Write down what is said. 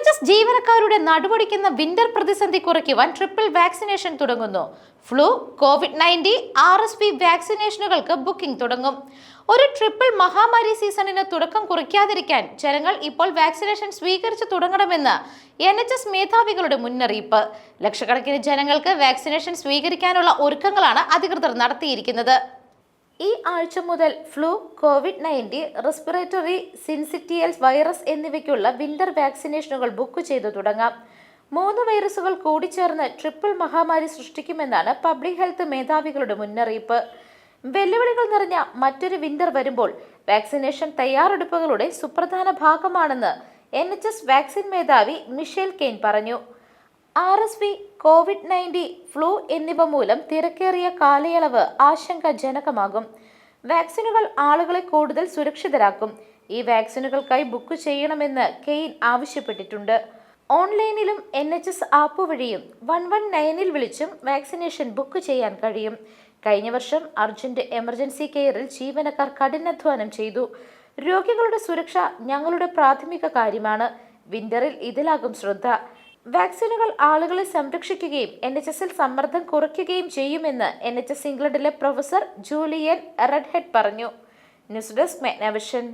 H S ജീവനക്കാരുടെ നടുവടിക്കുന്ന winter പ്രതിസന്ധി കുറയ്ക്കുവാൻ ട്രിപ്പിൾ വാക്സിനേഷൻ തുടങ്ങുന്നു. Flu Covid nineteen R S P വാക്സിനേഷനുകൾക്ക് booking തുടങ്ങും. ഒരു ട്രിപ്പിൾ മഹാമാരി സീസണിന് തുടക്കം കുറിക്കാതിരിക്കാൻ ജനങ്ങൾ ഇപ്പോൾ വാക്സിനേഷൻ സ്വീകരിച്ചു തുടങ്ങണമെന്ന് എൻ എച്ച് എസ് മേധാവികളുടെ മുന്നറിയിപ്പ്. ലക്ഷക്കണക്കിന് ജനങ്ങൾക്ക് വാക്സിനേഷൻ സ്വീകരിക്കാനുള്ള ഒരുക്കങ്ങളാണ് അധികൃതർ നടത്തിയിരിക്കുന്നത്. ഈ ആഴ്ച മുതൽ flu Covid nineteen respiratory syncytial virus എന്നിവയ്ക്കുള്ള വിന്റർ വാക്സിനേഷനുകൾ ബുക്ക് ചെയ്തു തുടങ്ങാം. മൂന്ന് വൈറസുകൾ കൂടിച്ചേർന്ന് ട്രിപ്പിൾ മഹാമാരി സൃഷ്ടിക്കുമെന്നാണ് പബ്ലിക് ഹെൽത്ത് മേധാവികളുടെ മുന്നറിയിപ്പ്. വെല്ലുവിളികൾ നിറഞ്ഞ മറ്റൊരു വിന്റർ വരുമ്പോൾ വാക്സിനേഷൻ തയ്യാറെടുപ്പുകളുടെ സുപ്രധാന ഭാഗമാണെന്ന് എൻ എച്ച് എസ് വാക്സിൻ മേധാവി മിഷേൽ കെയ്ൻ പറഞ്ഞു. R S V Covid nineteen flu എന്നിവ മൂലം തിരക്കേറിയ കാലയളവ് ആശങ്കാജനകമാകും. വാക്സിനുകൾ ആളുകളെ കൂടുതൽ സുരക്ഷിതരാക്കും. ഈ വാക്സിനുകൾക്കായി ബുക്ക് ചെയ്യണമെന്ന് കെയ്ൻ ആവശ്യപ്പെട്ടിട്ടുണ്ട്. ഓൺലൈനിലും എൻ എച്ച് എസ് ആപ്പ് വഴിയും വൺ വൺ നയനിൽ വിളിച്ചും വാക്സിനേഷൻ ബുക്ക് ചെയ്യാൻ കഴിയും. കഴിഞ്ഞ വർഷം അർജന്റ് എമർജൻസി കെയറിൽ ജീവനക്കാർ കഠിനാധ്വാനം ചെയ്തു. രോഗികളുടെ സുരക്ഷ ഞങ്ങളുടെ പ്രാഥമിക കാര്യമാണ്. വിന്ററിൽ ഇതിലാകും ശ്രദ്ധ. വാക്സിനുകൾ ആളുകളെ സംരക്ഷിക്കുകയും എൻ എച്ച് എസിൽ സമ്മർദ്ദം കുറയ്ക്കുകയും ചെയ്യുമെന്ന് എൻ എച്ച് എസ് ഇംഗ്ലണ്ടിലെ പ്രൊഫസർ ജൂലിയൻ റെഡ്ഹെഡ് പറഞ്ഞു. News desk മെഗ്നവിഷൻ